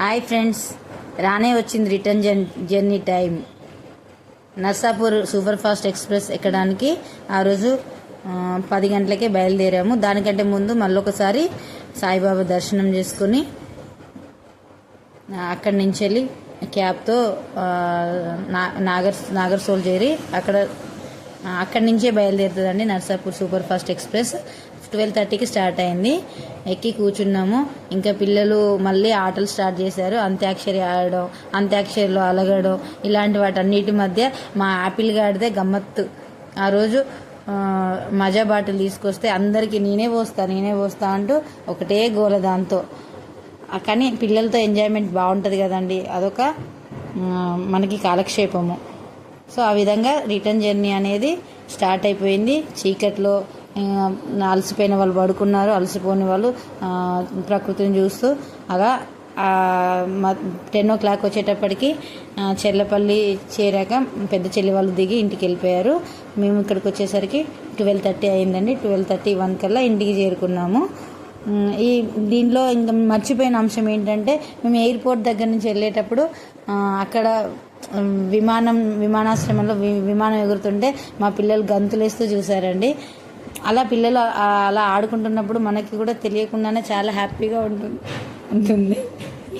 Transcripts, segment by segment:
Hi friends. రానే వచ్చింది return journey journey time Narsapur super fast express ఎక్కడానికి ఆ రోజు పది గంటలకే బయలుదేరాము. దానికంటే ముందు మళ్ళొకసారి సాయిబాబా దర్శనం చేసుకుని అక్కడి నుంచి వెళ్ళి క్యాబ్తో నా- నాగర్ నాగర్ సోల్ చేరి అక్కడ అక్కడి నుంచే బయలుదేరుతుందండి Narsapur super fast express. Twelve థర్టీకి స్టార్ట్ అయింది. ఎక్కి కూర్చున్నాము. ఇంకా పిల్లలు మళ్ళీ ఆటలు స్టార్ట్ చేశారు. అంత్యాక్షరి ఆడడం అంత్యాక్షరిలో అలగడం ఇలాంటి వాటన్నిటి మధ్య మా యాపిల్ గాడిదే గమ్మత్తు. ఆ రోజు మజా బాటిల్ తీసుకొస్తే అందరికీ నేనే పోస్తా నేనే పోస్తా అంటూ ఒకటే గోల దాంతో. కానీ పిల్లలతో ఎంజాయ్మెంట్ బాగుంటుంది కదండి. అదొక మనకి కాలక్షేపము. సో ఆ విధంగా రిటర్న్ జర్నీ అనేది స్టార్ట్ అయిపోయింది. చీకట్లో అలసిపోయిన వాళ్ళు పడుకున్నారు అలసిపోని వాళ్ళు ప్రకృతిని చూస్తూ. అలా టెన్ ఓ క్లాక్ వచ్చేటప్పటికి చెల్లపల్లి చెర్లపల్లి చేరాక పెద్ద చెల్లి వాళ్ళు దిగి ఇంటికి వెళ్ళిపోయారు. మేము ఇక్కడికి వచ్చేసరికి ట్వెల్వ్ థర్టీ అయిందండి. ట్వెల్వ్ థర్టీ వన్ కల్లా ఇంటికి చేరుకున్నాము. ఈ దీనిలో ఇంకా మర్చిపోయిన అంశం ఏంటంటే మేము ఎయిర్పోర్ట్ దగ్గర నుంచి వెళ్ళేటప్పుడు అక్కడ విమానం విమానాశ్రమంలో వి- విమానం ఎగురుతుంటే మా పిల్లలు గంతులేస్తూ చూసారండి అలా పిల్లలు అలా ఆడుకుంటున్నప్పుడు మనకి కూడా తెలియకుండానే చాలా హ్యాపీగా ఉంటుంది. ఉంటుంది.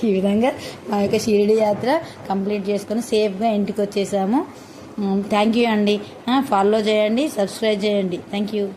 ఈ విధంగా మా యొక్క షిరిడి యాత్ర కంప్లీట్ చేసుకొని సేఫ్గా ఇంటికి వచ్చేసాము. థ్యాంక్ యూ అండి. ఫాలో చేయండి సబ్స్క్రైబ్ చేయండి. Thank you.